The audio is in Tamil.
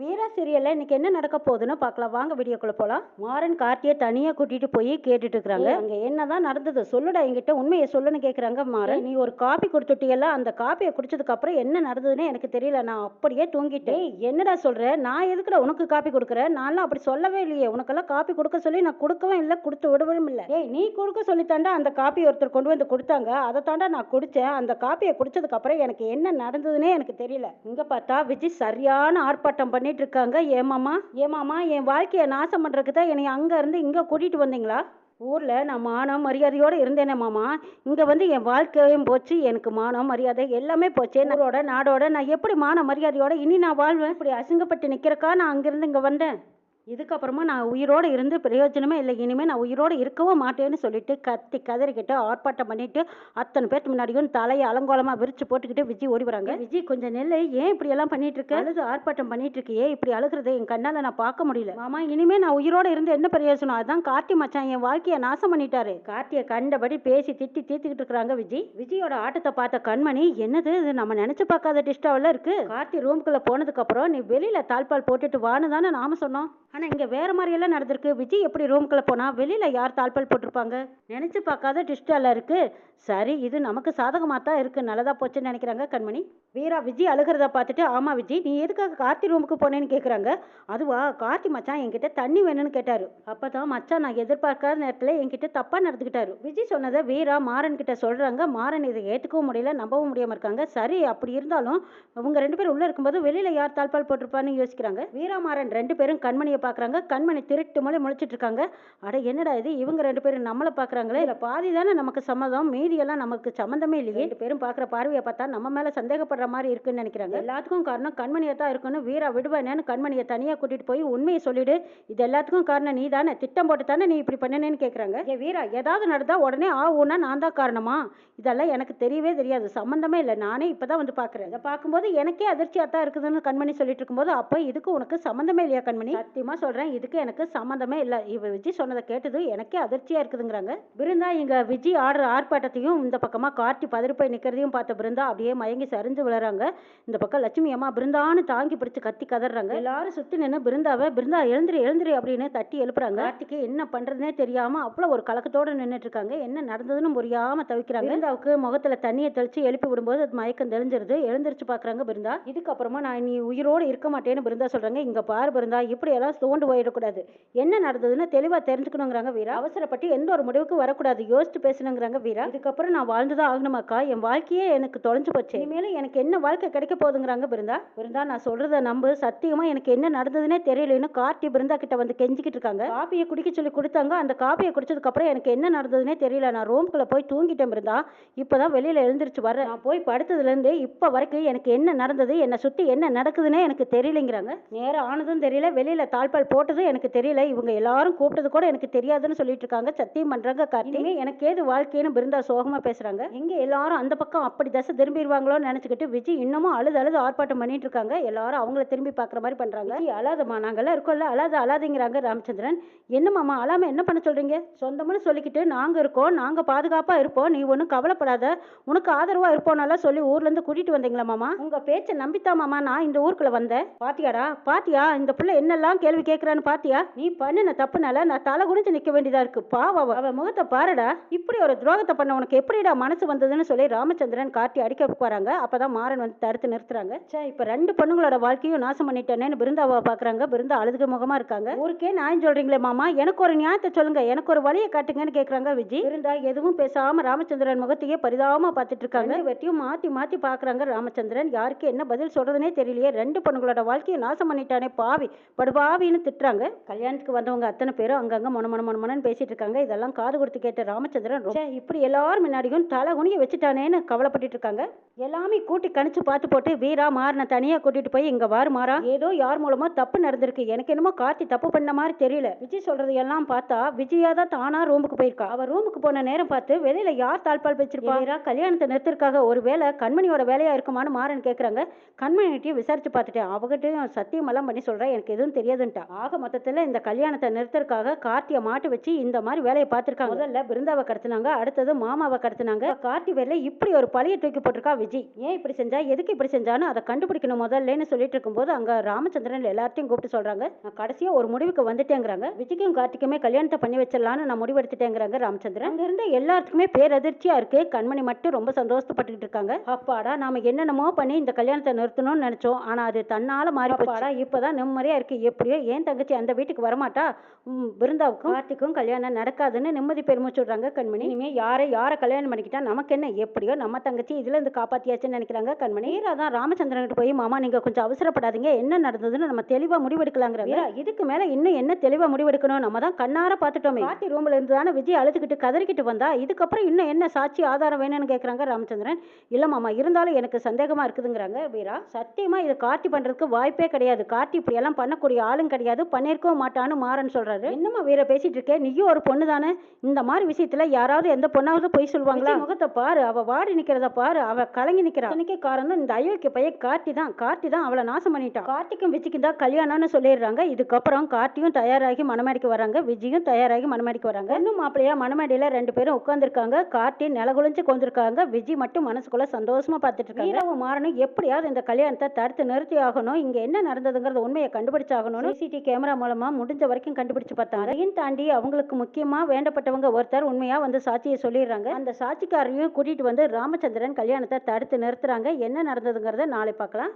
வீரா சீரியல்ல இன்னைக்கு என்ன நடக்க போகுதுன்னு பார்க்கலாம். வாங்க வீடியோக்குள்ள போலாம். மாறன் கார்த்தியை தனியா கூட்டிட்டு போய் கேட்டுட்டு இருக்காங்க அங்க என்னதான் நடந்தது? சொல்லுடா என்கிட்ட உண்மையை சொல்லுன்னு கேக்குறாங்க மாறன். நீ ஒரு காப்பி கொடுத்துட்டியல்ல? அந்த காப்பியை குடிச்சதுக்கு அப்புறம் என்ன நடந்ததுன்னு எனக்கு தெரியல. நான் அப்படியே தூங்கிட்டேன். என்னடா சொல்ற? நான் எதுக்குடா உனக்கு காப்பி கொடுக்குறேன் நான்லாம் அப்படி சொல்லவே இல்லையே. உனக்கெல்லாம் காப்பி கொடுக்க சொல்லி நான் கொடுக்கவும் இல்லை கொடுத்து விடவும் இல்லை. ஏய் நீ கொடுக்க சொல்லி தாண்டா அந்த காப்பி ஒருத்தர் கொண்டு வந்து கொடுத்தாங்க. அதை தாண்டா நான் குடிச்சேன். அந்த காப்பியை குடிச்சதுக்கு அப்புறம் எனக்கு என்ன நடந்ததுன்னே எனக்கு தெரியல. இங்க பார்த்தா விஜய் சரியான ஆர்ப்பாட்டம் பண்ணிட்டு இருக்காங்க ஏமாமா ஏமாமா என் வாழ்க்கையை நாசம் பண்ணுறதுக்கு தான் என்னை அங்கேருந்து இங்கே கூட்டிகிட்டு வந்தீங்களா? ஊரில் நான் மானம் மரியாதையோடு இருந்தேனே மாமா. வந்து என் வாழ்க்கையும் போச்சு எனக்கு மானம் மரியாதை எல்லாமே போச்சு. என்னோட நாடோட நான் எப்படி மான மரியாதையோட இனி நான் வாழ்வேன்? இப்படி அசிங்கப்பட்டு நிற்கிறக்கா நான் அங்கேருந்து இங்கே வந்தேன்? இதுக்கப்புறமா நான் உயிரோடு இருந்து பிரயோஜனமே இல்லை. இனிமேல் நான் உயிரோடு இருக்கவும் மாட்டேன்னு சொல்லிட்டு கத்தி கதறிக்கிட்டு ஆர்ப்பாட்டம் பண்ணிட்டு அத்தனை பேர்த்து முன்னாடியும் தலையை அலங்கோலமாக விரிச்சு போட்டுக்கிட்டு விஜய் ஓடி வராங்க. விஜய் கொஞ்சம் நெல் ஏன் இப்படி எல்லாம் பண்ணிட்டு இருக்க அழுது ஆர்ப்பாட்டம் பண்ணிட்டு இருக்கியே இப்படி அழுகிறத? என் கண்ணால் நான் பார்க்க முடியல. மாமா இனிமே நான் உயிரோடு இருந்து என்ன பிரயோஜனம்? அதான் கார்த்தி மச்சான் என் வாழ்க்கையை நாசம் பண்ணிட்டாரு. கார்த்தியை கண்டபடி பேசி திட்டி தீர்த்துக்கிட்டு இருக்கிறாங்க விஜய். விஜயோட ஆட்டத்தை பார்த்த கண்மணி என்னது இது? நம்ம நினைச்சு பார்க்காத டிஸ்டாவில் இருக்கு. கார்த்தி ரூம்குள்ள போனதுக்கு அப்புறம் நீ வெளியில தாழ்பால் போட்டுட்டு வான்னு தானே நாம சொன்னோம். ஆனால் இங்கே வேறு மாதிரியெல்லாம் நடந்திருக்கு. விஜய் எப்படி ரூம்குள்ளே போனால் வெளியில் யார் தாழ்பால் போட்டிருப்பாங்க? நினச்சி பார்க்காத டிஸ்டால இருக்குது சரி இது நமக்கு சாதகமாக தான் இருக்குது நல்லதாக போச்சுன்னு நினைக்கிறாங்க கண்மணி. வீரா விஜய் அழுகிறத பார்த்துட்டு ஆமாம் விஜய் நீ எதுக்காக கார்த்தி ரூமுக்கு போனேன்னு கேட்குறாங்க அதுவா கார்த்தி மச்சான் என்கிட்ட தண்ணி வேணும்னு கேட்டாரு. அப்பதான் மச்சான் நான் எதிர்பார்க்காத நேரத்தில் என்கிட்ட தப்பாக நடந்துக்கிட்டாரு. விஜய் சொன்னதை வீரா மாறன் கிட்ட சொல்கிறாங்க மாறன் இதை ஏற்றுக்கவும் முடியல நம்பவும் முடியாமல் இருக்காங்க. சரி அப்படி இருந்தாலும் அவங்க ரெண்டு பேரும் உள்ளே இருக்கும்போது வெளியில் யார் தாழ்பால் போட்டிருப்பான்னு யோசிக்கிறாங்க. வீரா மாறன் ரெண்டு பேரும் கண்மணியை பார்க்குறாங்க கண்மணி திருட்டு மொழி முழிச்சிட்டு இருக்காங்க அட என்னடா இது? இவங்க ரெண்டு பேரும் நம்மளை பார்க்குறாங்களே இல்லை பாதி தானே நமக்கு சம்மதம். மீதியெல்லாம் நமக்கு சம்மந்தமே இல்லையே. ரெண்டு பேரும் பார்க்குற பார்வையை பார்த்தா நம்ம மேலே சந்தேகப்படுற மாதிரி இருக்குன்னு நினைக்கிறாங்க. எல்லாத்துக்கும் காரணம் கண்மணியை தான் இருக்குன்னு வீரா விடுவானேன்னு கண்மணியை தனியாக கூட்டிகிட்டு போய் உண்மையை சொல்லிடு. இது எல்லாத்துக்கும் காரணம் நீ தானே திட்டம் போட்டு தானே நீ இப்படி பண்ணனேன்னு கேட்குறாங்க ஏ வீரா ஏதாவது நடந்தால் உடனே ஆ ஊனா நான் தான் காரணமா? இதெல்லாம் எனக்கு தெரியவே தெரியாது. சம்மந்தமே இல்லை. நானே இப்போ தான் வந்து பார்க்குறேன் இதை பார்க்கும்போது எனக்கே அதிர்ச்சியாக தான் இருக்குதுன்னு கண்மணி சொல்லிட்டு இருக்கும்போது அப்போ இதுக்கு உனக்கு சம்மந்தமே இல்லையா கண்மணி? சத்தியமா சொல்றேன். இதுக்கு எனக்கு சம்மந்தமே இல்லை. இவ விஜய் சொன்னதை கேட்டது எனக்கே அதிர்ச்சியா இருக்குதுங்கிறாங்க. பிருந்தா இங்க விஜய் ஆடுற ஆர்ப்பாட்டத்தையும் இந்த பக்கமா கார்த்தி பதறி போய் நிற்கிறதையும் பார்த்த பிருந்தா அப்படியே மயங்கி சரிஞ்சு விழுறாங்க. இந்த பக்கம் லட்சுமி அம்மா பிருந்தான்னு தாங்கி பிடிச்சு கத்தி கதறாங்க. எல்லாரும் சுற்றி நின்று பிருந்தாவை பிருந்தா எழுந்துரு எழுந்துரு அப்படின்னு தட்டி எழுப்புறாங்க. கார்த்திக்கு என்ன பண்ணுறதுனே தெரியாமல் அவ்வளோ ஒரு கலக்கத்தோடு நின்றுட்டு இருக்காங்க. என்ன நடந்ததுன்னு புரியாம தவிக்கிறாங்க. பிருந்தாவுக்கு முகத்துல தண்ணியை தெளிச்சு எழுப்பி விடும்போது அது மயக்கம் தெளிஞ்சிருது. எழுந்திரிச்சு பார்க்குறாங்க பிருந்தா. இதுக்கப்புறமா நான் நீ உயிரோடு இருக்க மாட்டேன்னு பிருந்தா சொல்கிறாங்க இங்கே பாரு பிருந்தா இப்படி எல்லாம் சோண்டு போயிடக்கூடாது. என்ன நடந்ததுன்னு தெளிவாக தெரிஞ்சுக்கணுங்கிறாங்க வீரா. அவசரப்பட்டு எந்த ஒரு முடிவுக்கு வரக்கூடாது. யோசித்து பேசணுங்கிறாங்க வீரா. இதுக்கப்புறம் நான் வாழ்ந்துதான் ஆகணுமாக்கா? என் வாழ்க்கையே எனக்கு தொலைஞ்சு போச்சு. இனிமேலும் எனக்கு என்ன வாழ்க்கை கிடைக்க போகுதுங்கிறாங்க பிருந்தா. பிருந்தா நான் சொல்கிறத நம்பு. சத்தியமாக எனக்கு என்ன நடந்ததுன்னே தெரியலன்னு கார்த்தி பிருந்தா கிட்ட வந்து கெஞ்சிக்கிட்டு இருக்காங்க. காப்பியை குடிக்க சொல்லி கொடுத்தாங்க. அந்த காப்பியை குடிச்சதுக்கப்புறம் எனக்கு என்ன நடந்ததுன்னே தெரியல. நான் ரூம்குள்ளே போய் தூங்கிட்டேன் பிருந்தா. இப்பதான் வெளியில் எழுந்திருச்சு வர நான் போய் படுத்ததுலேருந்து இப்போ வரைக்கும் எனக்கு என்ன நடந்தது என்னை சுற்றி என்ன நடக்குதுன்னே எனக்கு தெரியலைங்கிறாங்க. நேரம் ஆனதும் தெரியல. வெளியில் தாழ் தாழ்பால் போட்டதும் எனக்கு தெரியல. இவங்க எல்லாரும் கூப்பிட்டது கூட எனக்கு தெரியாதுன்னு சொல்லிட்டு இருக்காங்க சத்தியம் பண்றாங்க கார்த்தி. இனிமே எனக்கு ஏது வாழ்க்கைன்னு பிருந்தா சோகமா பேசுறாங்க. எங்க எல்லாரும் அந்த பக்கம் அப்படி தசை திரும்பிடுவாங்களோன்னு நினைச்சுக்கிட்டு விஜய் இன்னமும் அழுது அழுது ஆர்ப்பாட்டம் பண்ணிட்டு இருக்காங்க எல்லாரும் அவங்கள திரும்பி பார்க்குற மாதிரி பண்றாங்க. அழாதம்மா. நாங்கெல்லாம் இருக்கோம்ல. அழாத அழாதீங்கிறாங்க ராமச்சந்திரன். என்னம்மாமா அழாம என்ன பண்ண சொல்றீங்க? சொந்தம்னு சொல்லிக்கிட்டு நாங்க இருக்கோம். நாங்க பாதுகாப்பா இருப்போம். நீ ஒன்றும் கவலைப்படாத. உனக்கு ஆதரவா இருப்போம்னால சொல்லி ஊர்ல இருந்து கூட்டிட்டு வந்தீங்களா மாமா? உங்க பேச்சை நம்பித்தான் மாமா நான் இந்த ஊருக்குள்ள வந்தேன். பாத்தியாடா? பாத்தியா? இந்த புள்ள என்னெல்லாம் கேள்வி கேட்கறான்னு பாத்தியா? நீ பண்ணின தப்புனால நான் தலை குனிஞ்சு நிக்க வேண்டியதா இருக்கு. பாவ அவ. முகத்தை பாருடா. இப்படி ஒரு துரோகத்தை பண்ண உனக்கு எப்படிடா மனசு வந்ததுன்னு சொல்லி ராமச்சந்திரன் காட்டி அடிக்க போறாங்க அப்பதான் மாறன் வந்து தடுத்து நிறுத்துறாங்க. சே இப்ப ரெண்டு பொண்ணுங்களோட வாழ்க்கையும் நாசம் பண்ணிட்டேன்னு பிருந்தாவை பாக்குறாங்க. பிருந்தா அழுதுக முகமா இருக்காங்க. ஊருக்கே நான் சொல்றீங்களே மாமா. எனக்கு ஒரு நியாயத்தை சொல்லுங்க. எனக்கு ஒரு வழியை காட்டுங்கன்னு கேக்குறாங்க விஜய் பிருந்தா எதுவும் பேசாம ராமச்சந்திரன் முகத்தையே பரிதாபமா பார்த்துட்டு இருக்காங்க. வெட்டியும் மாத்தி மாத்தி பாக்குறாங்க ராமச்சந்திரன். யாருக்கு என்ன பதில் சொல்றதுனே தெரியலையே. ரெண்டு பொண்ணுங்களோட வாழ்க்கையை நாசம் பண்ணிட்டானே பாவி. படுபாவி படுபாவின்னு திட்டுறாங்க. கல்யாணத்துக்கு வந்தவங்க அத்தனை பேரும் அங்கங்கே மொன மொன மொன மொனன்னு பேசிட்டு இருக்காங்க. இதெல்லாம் காது கொடுத்து கேட்ட ராமச்சந்திரன் ரொம்ப, இப்படி எல்லாரும் முன்னாடியும் தலை குனிய வச்சுட்டானேன்னு கவலைப்பட்டுட்டு இருக்காங்க. எல்லாமே கூட்டி கணிச்சு பார்த்து போட்டு வீரா மாறின தனியா கூட்டிட்டு போய் இங்க வாரு மாறா. ஏதோ யார் மூலமோ தப்பு நடந்திருக்கு. எனக்கு என்னமோ கார்த்தி தப்பு பண்ண மாதிரி தெரியல. விஜய் சொல்றது எல்லாம் பார்த்தா விஜயா தான் தானா ரூமுக்கு போயிருக்கா. அவ ரூமுக்கு போன நேரம் பார்த்து வெளியில யார் தாழ்பால் வச்சிருப்பா வீரா கல்யாணத்தை நிறுத்திருக்காக ஒருவேளை கண்மணியோட வேலையா இருக்குமான்னு மாறன் கேக்குறாங்க. கண்மணிகிட்டயும் விசாரிச்சு பார்த்துட்டேன் அவகிட்டயும் சத்தியமெல்லாம் பண்ணி சொல்றேன். எனக்கு எதுவும் தெரியாதுன்ட்டா. போயிட்டா ஆக மொத்தத்தில் இந்த கல்யாணத்தை நிறுத்தறதுக்காக கார்த்தியை மாட்டு வச்சு இந்த மாதிரி வேலையை பார்த்துருக்காங்க. முதல்ல பிருந்தாவை கடத்தினாங்க அடுத்தது மாமாவை கடத்தினாங்க. கார்த்தி பேர்ல இப்படி ஒரு பழைய தூக்கி போட்டிருக்கா விஜய் ஏன் இப்படி செஞ்சா எதுக்கு இப்படி செஞ்சான்னு அதை கண்டுபிடிக்கணும் முதல்லன்னு சொல்லிட்டு இருக்கும்போது அங்கே ராமச்சந்திரன் எல்லார்ட்டையும் கூப்பிட்டு சொல்கிறாங்க நான் கடைசியாக ஒரு முடிவுக்கு வந்துட்டேங்கிறாங்க. விஜய்க்கும் கார்த்திக்குமே கல்யாணத்தை பண்ணி வச்சிடலான்னு நான் முடிவெடுத்துட்டேங்கிறாங்க ராமச்சந்திரன். அங்கே இருந்த எல்லாத்துக்குமே பேரதிர்ச்சியாக இருக்குது கண்மணி மட்டும் ரொம்ப சந்தோஷப்பட்டுக்கிட்டு இருக்காங்க. அப்பாடா நாம என்னென்னமோ பண்ணி இந்த கல்யாணத்தை நிறுத்தணும்னு நினச்சோம். ஆனால் அது தன்னால் மாறி இப்போ தான் நிம்மதியாக இருக்குது எப்படியோ ஏன் தங்கச்சி அந்த வீட்டுக்கு வரமாட்டா? பிருந்தாவுக்கும் கார்த்திக்கும் கல்யாணம் நடக்காதுன்னு நிம்மதி பெருமூச்சு விடுறாங்க கண்மணி. இனிமே யாரை யாரை கல்யாணம் பண்ணிக்கிட்டா நமக்கு என்ன? எப்படியோ நம்ம தங்கச்சி இதுல இருந்து காப்பாத்தியாச்சுன்னு நினைக்கிறாங்க கண்மணி. வீரா தான் ராமச்சந்திரன் கிட்ட போய் மாமா நீங்க கொஞ்சம் அவசரப்படாதீங்க. என்ன நடந்ததுன்னு நம்ம தெளிவா முடிவெடுக்கலாங்கிற வீரா இதுக்கு மேல இன்னும் என்ன தெளிவா முடிவெடுக்கணும்? நம்ம தான் கண்ணார பார்த்துட்டோமே. கார்த்தி ரூம்ல இருந்து தானே விஜய் அழுதுகிட்டு கதறிக்கிட்டு வந்தா இதுக்கப்புறம் இன்னும் என்ன சாட்சி ஆதாரம் வேணும்னு கேக்குறாங்க ராமச்சந்திரன். இல்ல மாமா இருந்தாலும் எனக்கு சந்தேகமா இருக்குதுங்கிறாங்க வீரா சத்தியமா இது கார்த்தி பண்றதுக்கு வாய்ப்பே கிடையாது. கார்த்தி இப்படி எல்லாம் பண்ணக்கூடிய ஆளும் கிடையாது பண்ணிருக்கவும் மாட்டான்னு மாறன் சொல்றாரு. என்னம்மா வீர பேசிட்டு இருக்கே? நீயும் ஒரு பொண்ணு தானே இந்த மாதிரி விஷயத்துல யாராவது எந்த பொண்ணாவது பொய் சொல்லுவாங்களா? முகத்தை பாரு அவ வாடி நிக்கிறத பாரு அவ கலங்கி நிக்கிறா. அன்னைக்கு காரணம் இந்த அயோக்கிய பையன் கார்த்தி தான். கார்த்தி தான் அவளை நாசம் பண்ணிட்டான் கார்த்திக்கும் விஜய்க்கும் தான் கல்யாணம்னு சொல்லிடுறாங்க. இதுக்கப்புறம் கார்த்தியும் தயாராகி மணமேடைக்கு வராங்க. விஜயும் தயாராகி மணமேடைக்கு வராங்க. இன்னும் மாப்பிள்ளையா மணமேடையில ரெண்டு பேரும் உட்கார்ந்திருக்காங்க. கார்த்தி நிலகுலிஞ்சு கொண்டிருக்காங்க. விஜய் மட்டும் மனசுக்குள்ள சந்தோஷமா பார்த்துட்டு இருக்காங்க. மாறனும் எப்படியாவது இந்த கல்யாணத்தை தடுத்து நிறுத்தி ஆகணும் இங்க என்ன நடந்ததுங்கிறது உண்மையை கண்டுபிடிச்சாகணும்னு சிசிடி கேமரா மூலமாக முடிஞ்ச வரைக்கும் கண்டுபிடிச்சு பார்த்தாங்க. அதையும் தாண்டி அவங்களுக்கு முக்கியமாக வேண்டப்பட்டவங்க ஒருத்தர் உண்மையாக வந்து சாட்சியை சொல்லிடுறாங்க. அந்த சாட்சிக்காரையும் கூட்டிகிட்டு வந்து ராமச்சந்திரன் கல்யாணத்தை தடுத்து நிறுத்துறாங்க. என்ன நடந்ததுங்கிறத நாளை பார்க்கலாம்.